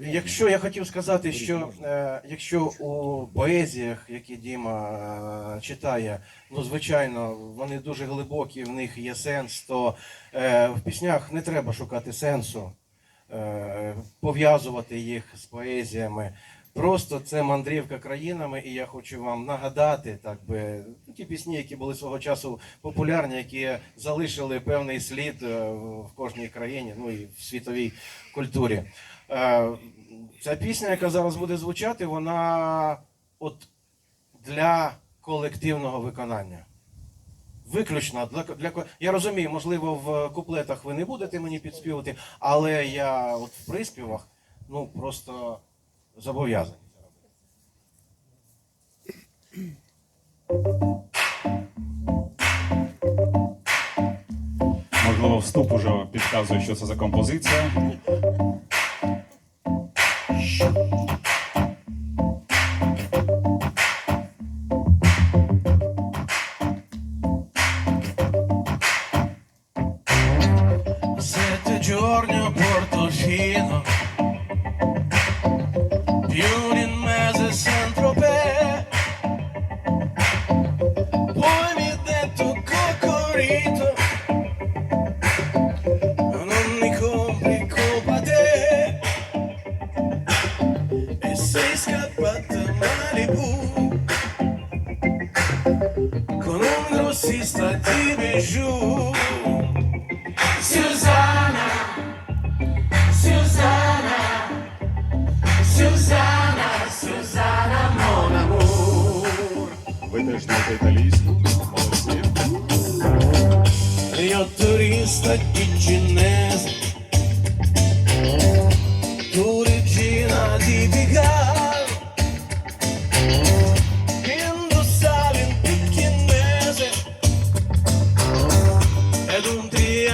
якщо я хотів сказати, що е, якщо у поезіях, які Діма е, читає, ну звичайно, вони дуже глибокі, в них є сенс, то е, в піснях не треба шукати сенсу, е, пов'язувати їх з поезіями. Просто це мандрівка країнами, і я хочу вам нагадати, так би ну, ті пісні, які були свого часу популярні, які залишили певний слід е, в кожній країні, ну і в світовій культурі. Е, Ця пісня, яка зараз буде звучати, вона от для колективного виконання. Виключно для, для я розумію, можливо, в куплетах ви не будете мені підспівати, але я от в приспівах ну просто робити. Можливо, вступ уже підказує, що це за композиція. Sette a con un grossista di bijou Susanna, Susanna, Susanna, Susanna, mon amour. Ви теж знаєте італійську. Молодці. Io turista di cinese,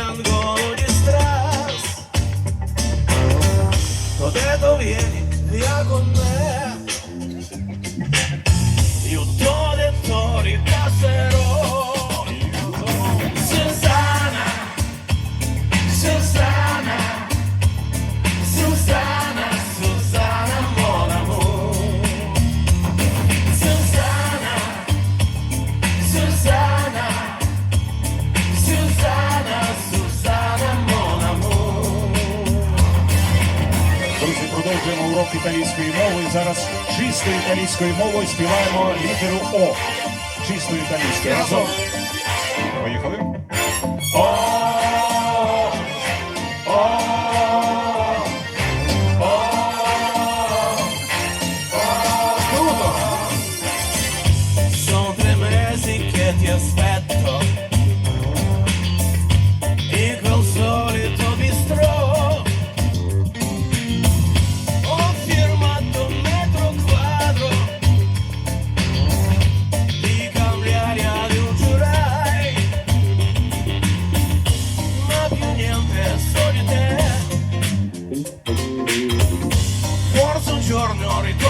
un triangolo di strass. Ho ya vieni урок італійської мови. Зараз чистою італійською мовою співаємо літеру О. Чистою італійською. Разом. ritorno, ritorno.